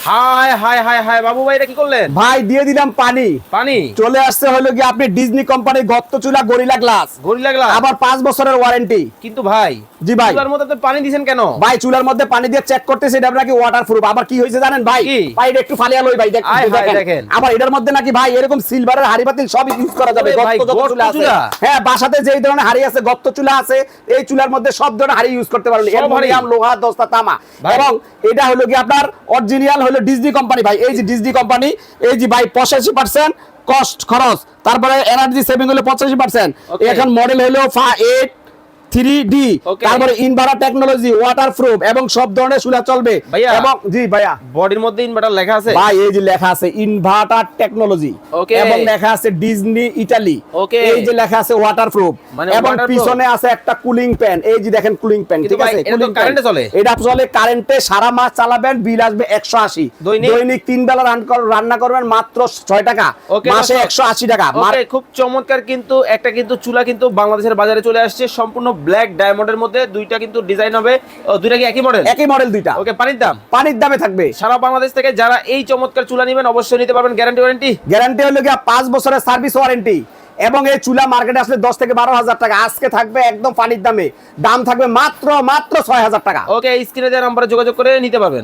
হায় হায় হায় হায় বাবু ভাই এটা কি করলেন? ভাই দিয়ে দিলাম পানি। পানি? চলে আসছে হলো কি আপনি ডিজনি কোম্পানির গত্ত চুলা গরিলা গ্লাস গড়ি লাগলা আবার পাঁচ বছরের ওয়ারেন্টি কিন্তু ভাই জি ভাই। চুলার মধ্যে পানি দিছেন কেন? ভাই চুলার মধ্যে পানি দিয়ে চেক করতেছে এটা নাকি ওয়াটার প্রুফ আবার কি হয়েছে জানেন ভাই? ভাই এটা একটু ফালিয়া লই ভাই দেখেন। আবার এটার মধ্যে নাকি ভাই এরকম সিলভারের হাড়ি পাতিল সব ইউজ করা যাবে। গত্ত চুলা আছে। হ্যাঁ বাসাতে যেই ধরনের হাড়ি আছে গত্ত চুলা আছে এই চুলার মধ্যে সব ধরনের হাড়ি ইউজ করতে পারবেন? অ্যালুমিনিয়াম লোহা দস্তা তামা। এবং এটা হলো কি আপনার অরিজিনাল হলো ডিজনি কোম্পানি ভাই। এই যে ডিজনি কোম্পানি এই যে ভাই পঁচাশি পার্সেন্ট কস্ট খরচ। তারপরে এনার্জি সেভিং হলো পঁচাশি পার্সেন্ট এখন মডেল হলো ফা এইট থ্রি ডি তারপরে ইনভার্টার টেকনোলজি ওয়াটার প্রুফ এবং সব ধরনের চুলা চলবে। এবং জি ভাইয়া। বডির মধ্যে ইনভার্টার লেখা আছে? ভাই এই যে লেখা আছে ইনভার্টার টেকনোলজি এবং লেখা আছে ডিজনি ইটালি এই যে লেখা আছে ওয়াটার প্রুফ মানে এবং পিছনে আছে একটা কুলিং ফ্যান এই যে দেখেন কুলিং কিন্তু ঠিক আছে। কারেন্টে চলে? এটা চলে কারেন্টে সারা মাস চালাবেন বিল আসবে একশো আশি। দৈনিক? দৈনিক তিন বেলা রান্না করবেন মাত্র ছয় টাকা। মাসে দর্শক। একশো আশি টাকা। মার- খুব চমৎকার কিন্তু একটা কিন্তু চুলা কিন্তু বাংলাদেশের বাজারে চলে আসছে। সম্পূর্ণ ব্ল্যাক ডায়মন্ডের মধ্যে দুইটা কিন্তু ডিজাইন হবে। ও, দুইটা কি একই মডেল একই মডেল দুইটা। ওকে পানির দাম? পানির দামে থাকবে। সারা বাংলাদেশ থেকে যারা এই চমৎকার চুলা নেবেন অবশ্যই নিতে পারবেন গ্যারান্টি ওয়ারেন্টি গ্যারান্টি হলো গিয়া পাঁচ বছরের সার্ভিস ওয়ারেন্টি এবং এই চুলা মার্কেটে আসলে দশ থেকে বারো হাজার টাকা। আজকে থাকবে একদম পানির দামে। দাম থাকবে মাত্র মাত্র ছয় হাজার টাকা। ওকে স্ক্রিনে দেওয়া নম্বরে যোগাযোগ করে নিতে পারবেন।